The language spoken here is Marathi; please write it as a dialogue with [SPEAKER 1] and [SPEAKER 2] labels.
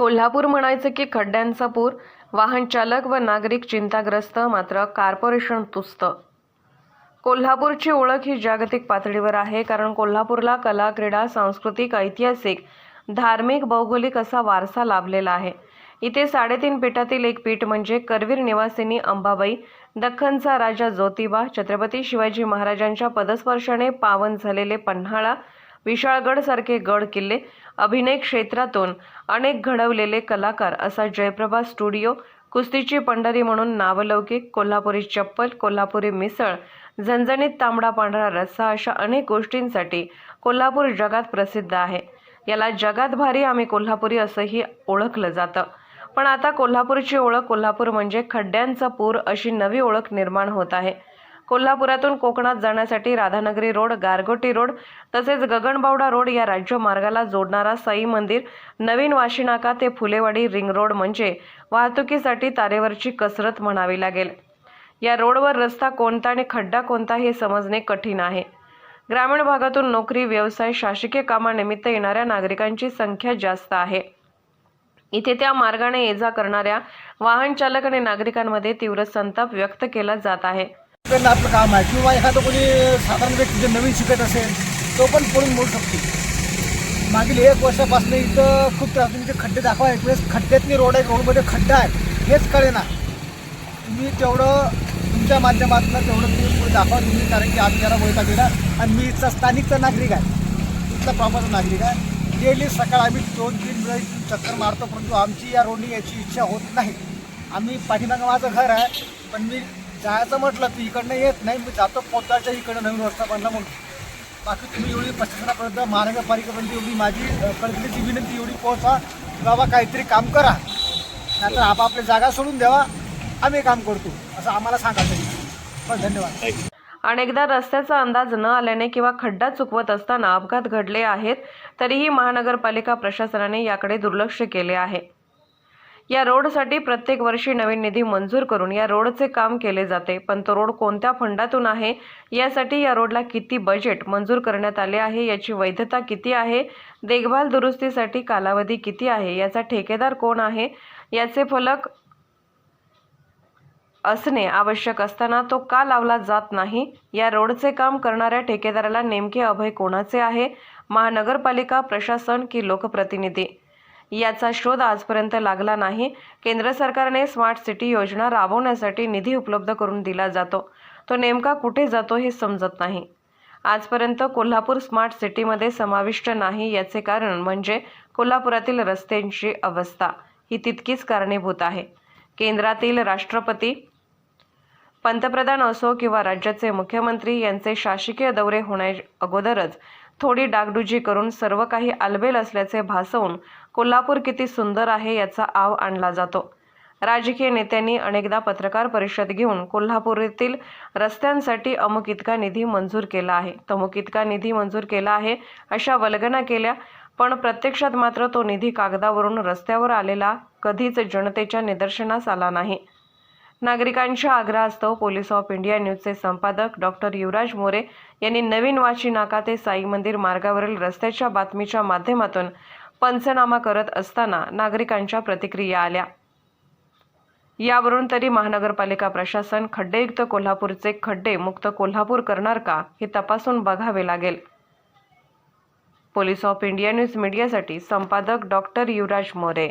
[SPEAKER 1] कोल्हापूर म्हणायचं की खड्ड्यांचा पूर वाहन चालक व नागरिक चिंताग्रस्त मात्र कॉर्पोरेशन तुस्त. कोल्हापूरची ओळख ही जागतिक पातळीवर आहे कारण कोल्हापूरला कला क्रीडा सांस्कृतिक ऐतिहासिक धार्मिक भौगोलिक असा वारसा लाभलेला आहे. इथे साडेतीन पीठातील एक पीठ म्हणजे करवीर निवासिनी अंबाबाई दख्खनचा राजा ज्योतिबा छत्रपती शिवाजी महाराजांच्या पदस्पर्शाने पावन झालेले पन्हाळा विशाळगडसारखे गड किल्ले अभिनय क्षेत्रातून अनेक घडवलेले कलाकार असा जयप्रभा स्टुडिओ कुस्तीची पंढरी म्हणून नावलौकिक कोल्हापुरी चप्पल कोल्हापुरी मिसळ झणझणीत तांबडा पांढरा रस्सा अशा अनेक गोष्टींसाठी कोल्हापूर जगात प्रसिद्ध आहे. याला जगात भारी आम्ही कोल्हापुरी असंही ओळखलं जातं. पण आता कोल्हापूरची ओळख कोल्हापूर म्हणजे खड्ड्यांचा पूर अशी नवी ओळख निर्माण होत आहे. कोल्हापुरातून कोकणात जाण्यासाठी राधानगरी रोड गारगोटी रोड तसेच गगनबावडा रोड या राज्य मार्गाला जोडणारा साई मंदिर नवीन वाशीनाका ते फुलेवाडी रिंग रोड म्हणजे वाहतुकीसाठी तारेवरची कसरत म्हणावी लागेल. या रोडवर रस्ता कोणता आणि खड्डा कोणता हे समजणे कठीण आहे. ग्रामीण भागातून नोकरी व्यवसाय शासकीय कामानिमित्त येणाऱ्या नागरिकांची संख्या जास्त आहे. इथे त्या मार्गाने ये जा करणाऱ्या वाहन चालक आणि नागरिकांमध्ये तीव्र संताप व्यक्त केला जात आहे.
[SPEAKER 2] करणं आपलं काम आहे. किंवा एखादं कोणी साधारण व्यक्ती जे नवीन शिकत असेल तो पण पळून बोलू शकतो. मागील एक वर्षापासून इथं खूप त्रास तुम्ही ते खड्डे दाखवा एक वेळेस म्हणजे खड्ड्यातनी रोड आहे रोडमध्ये खड्डा आहे हेच कळे ना तुम्ही तेवढं तुमच्या माध्यमातून तेवढं तुम्ही पुढे दाखवा तुम्ही कारण की आम्ही जरा वैता देणार आणि मी इथचा स्थानिकचा नागरिक आहे. इथला प्रॉपरचा नागरिक आहे. डेली सकाळ आम्ही दोन तीन वेळा चक्कर मारतो परंतु आमची या रोडनी याची इच्छा होत नाही. आम्ही पाठीमागं माझं घर आहे पण मी जायचं म्हटलं तर इकडनं येत नाही मी जातो पोताच्या इकडं नवीन रस्ता बनला म्हणून. बाकी तुम्ही एवढी प्रशासनापर्यंत महानगरपालिकेपर्यंत एवढी माझी अ, विनंती एवढी पोहोचा. बाबा काहीतरी काम करा. नाहीतर आपापली जागा सोडून द्यावा. आम्ही काम करतो. असं आम्हाला सांगा तरी. बस धन्यवाद.
[SPEAKER 1] अनेकदा रस्त्याचा अंदाज न आल्याने किंवा खड्डा चुकवत असताना अपघात घडले आहेत तरीही महानगरपालिका प्रशासनाने याकडे दुर्लक्ष केले आहे. या रोडसाठी प्रत्येक वर्षी नवीन निधी मंजूर करून या रोडचे काम केले जाते. पण तो रोड कोणत्या फंडातून आहे? यासाठी या रोडला किती बजेट मंजूर करण्यात आले आहे? याची वैधता किती आहे? देखभाल दुरुस्तीसाठी कालावधी किती आहे? याचा ठेकेदार कोण आहे? याचे फलक असणे आवश्यक असताना तो का लावला जात नाही? या रोडचे काम करणाऱ्या ठेकेदाराला नेमके अभय कोणाचे आहे? महानगरपालिका प्रशासन की लोकप्रतिनिधी? याचा शोध आजपर्यंत लागला नाही. केंद्र सरकारने स्मार्ट सिटी योजना राबवण्यासाठी निधी उपलब्ध करून दिला जातो. तो नेमका कुठे जातो हे समजत नाही. आजपर्यंत कोल्हापूर स्मार्ट सिटीमध्ये समाविष्ट नाही याचे कारण म्हणजे कोल्हापुरातील रस्त्यांची अवस्था ही तितकीच कारणीभूत आहे. केंद्रातील राष्ट्रपती पंतप्रधान असो किंवा राज्याचे मुख्यमंत्री यांचे शासकीय दौरे होण्या अगोदरच थोडी डागडुजी करून सर्व काही आलबेल असल्याचे भासवून कोल्हापूर किती सुंदर आहे याचा आव आणला जातो. राजकीय नेत्यांनी अनेकदा पत्रकार परिषद घेऊन कोल्हापूरातील रस्त्यांसाठी अमुक इतका निधी मंजूर केला आहे. तमुक इतका निधी मंजूर केला आहे अशा वल्गना केल्या पण प्रत्यक्षात मात्र तो निधी कागदावरून रस्त्यावर आलेला कधीच जनतेच्या निदर्शनास आला नाही. नागरिकांच्या आग्रहास्तव पोलीस ऑफ इंडिया न्यूजचे संपादक डॉक्टर युवराज मोरे यांनी नवीन वाशी नाका ते साई मंदिर मार्गावरील रस्त्याच्या बातमीच्या माध्यमातून पंचनामा करत असताना नागरिकांच्या प्रतिक्रिया आल्या. यावरून तरी महानगरपालिका प्रशासन खड्डेयुक्त कोल्हापूरचे खड्डे मुक्त कोल्हापूर करणार का हे तपासून बघावे लागेल. पोलीस ऑफ इंडिया न्यूज मीडियासाठी संपादक डॉक्टर युवराज मोरे